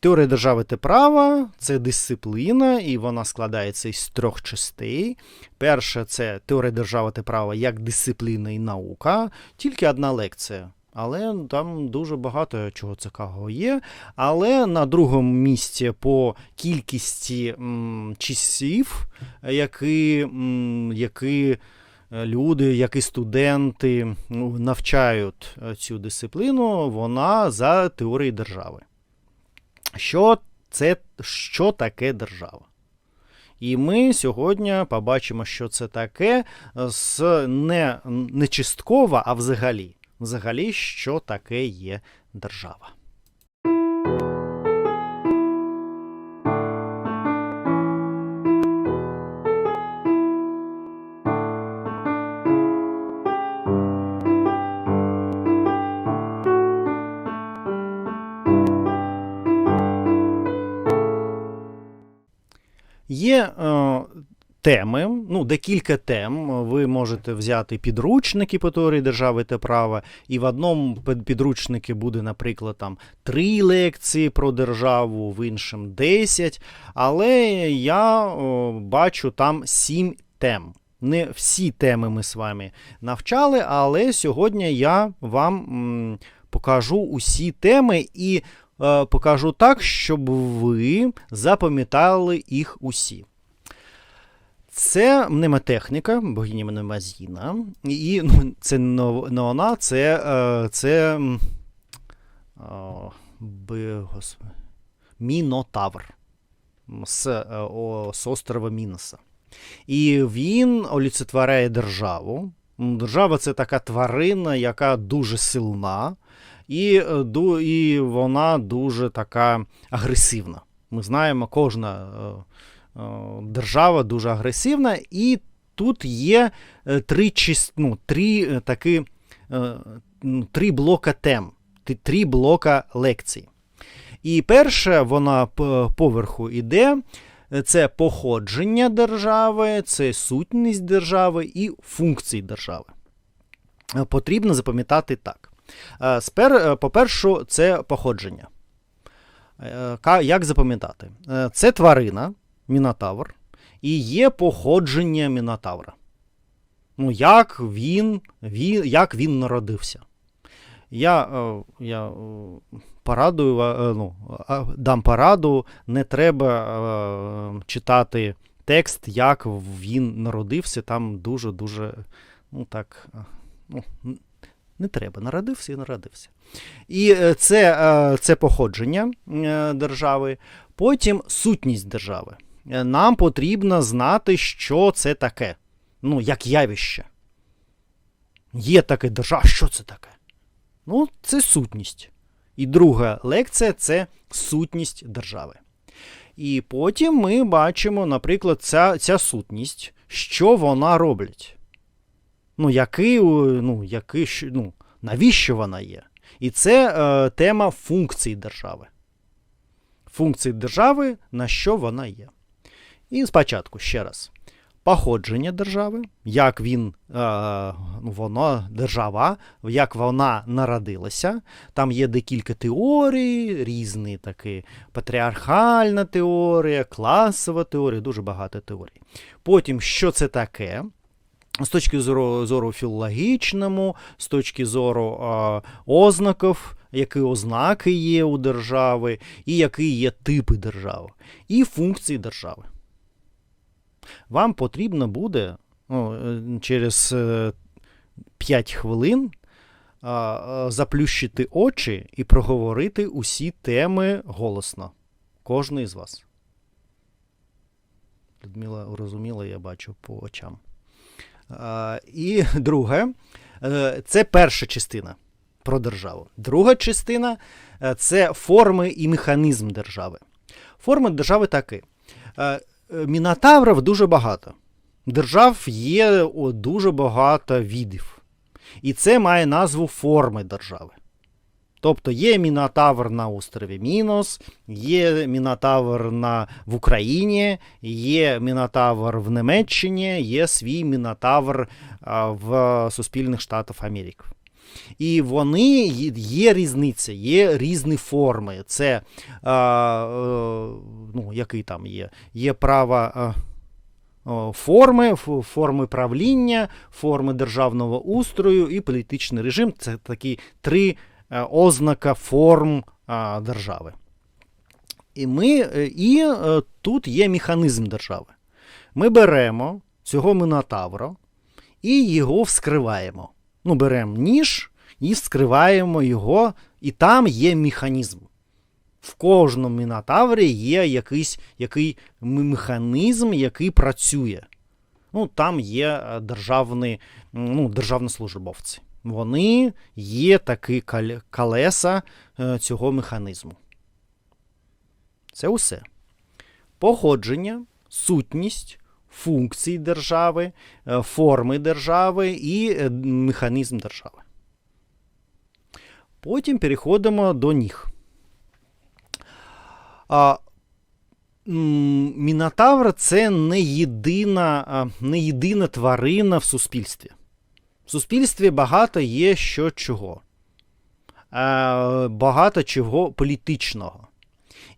Теорія держави та права це дисципліна, і вона складається із трьох частей. Перша це теорія держави та права як дисципліна і наука, тільки одна лекція. Але там дуже багато чого цікавого є. Але на другому місці по кількості м, часів, які, м, які е, люди, які студенти навчають е, цю дисципліну, вона за теорією держави. Що це що таке держава? І ми сьогодні побачимо, що це таке з не, не частково, а взагалі. Взагалі, що таке є держава. Є е, теми, ну, декілька тем. Ви можете взяти підручники по теорії держави та права, і в одному під- підручнику буде, наприклад, там три лекції про державу, в іншому 10. Але я о, бачу там сім тем. Не всі теми ми з вами навчали, але сьогодні я вам м, покажу усі теми і покажу так, щоб ви запам'ятали їх усі. Це мнемотехніка, богиня Мнемозіна. І ну, це не вона, це, е, це о, Мінотавр з, е, о, з острова Міноса. І він олицетворяє державу. Держава це така тварина, яка дуже сильна, і, е, і вона дуже така агресивна. Ми знаємо, кожна е, е, держава дуже агресивна, і тут є три, ну, три такі, ну, три блока тем, три блока лекцій. І перше, вона поверху іде. е, Це походження держави, це сутність держави і функції держави. Потрібно запам'ятати так. Е, е, По-перше, це походження. Е, Як запам'ятати? Це тварина, мінотавр, і є походження мінотавра. Ну, як він, він, як він народився. Я, я порадую, ну, дам пораду, не треба читати текст, як він народився. Там дуже-дуже, ну так, ну, не треба. Народився і народився. І е, це, е, це походження е, держави, потім сутність держави. Нам потрібно знати, що це таке. Ну, як явище. Є таке держава, що це таке? Ну, це сутність. І друга лекція це сутність держави. І потім ми бачимо, наприклад, ця, ця сутність, що вона робить. Ну, який, ну, який, ну, навіщо вона є? І це е, тема функцій держави. Функції держави, на що вона є. І спочатку ще раз. Походження держави, як він, е, ну, воно, держава, як вона народилася. Там є декілька теорій, різні такі патріархальна теорія, класова теорія, дуже багато теорій. Потім, що це таке? З точки зору, зору філологічному, з точки зору е, ознаків, які ознаки є у держави, і які є типи держави, і функції держави. Вам потрібно буде ну, е, через 5 хвилин е, е, заплющити очі і проговорити усі теми голосно. Кожний з вас. Людмила розуміла, я бачу по очам. І друге, е, це перша частина про державу. Друга частина е, це форми і механізм держави. Форми держави такі. Е, е, Мінотаврів дуже багато. Держав є дуже багато видів. І це має назву форми держави. Тобто є мінотавр на острові Мінос, є мінотавр на, в Україні, є мінотавр в Німеччині, є свій мінотавр а, в Суспільних Штатах Америки. І вони є- різниця, є різні форми. Це а, е, ну, який там є? Є право. а, Форми, форми правління, форми державного устрою і політичний режим це такі три е, ознака форм держави. І, ми, е, і е, тут є механізм держави. Ми беремо цього мінотавра і його вскриваємо. Ну, беремо ніж і вскриваємо його, і там є механізм. В кожному мінотаврі є якийсь який механізм, який працює. Ну, там є е, державні, ну, державні службовці. Вони є кал- колеса е, цього механізму. Це усе. Походження, сутність, функції держави, е, форми держави і е, механізм держави. Потім переходимо до ніг. А, Мінотавр це не єдина, не єдина тварина в суспільстві. В суспільстві багато є що чого. Е, Багато чого політичного.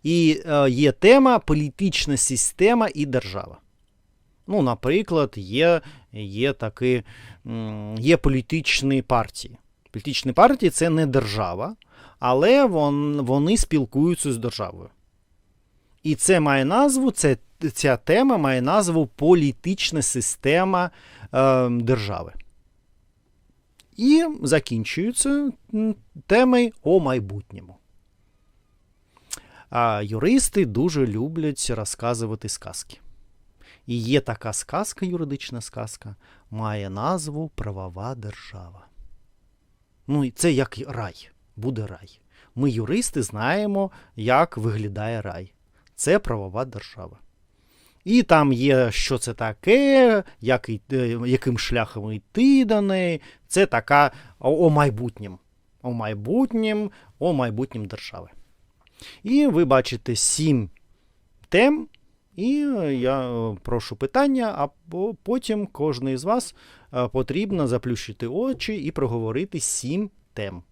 І е, є тема політична система і держава. Ну, наприклад, є, є такі, є політичні партії. Політичні партії це не держава, але вон, вони спілкуються з державою. І це має назву, це, ця тема має назву політична система е, держави. І закінчується м, темою о майбутньому. А юристи дуже люблять розказувати сказки. І є така сказка, юридична сказка, має назву Правова держава. Ну, і це як рай, буде рай. Ми, юристи, знаємо, як виглядає рай. Це правова держава. І там є, що це таке, як, е, яким шляхом йти до неї. Це така о, о майбутнім. О майбутнім, о майбутнім держави. І ви бачите сім тем, і я е, прошу питання, а потім кожен із вас е, потрібно заплющити очі і проговорити сім тем.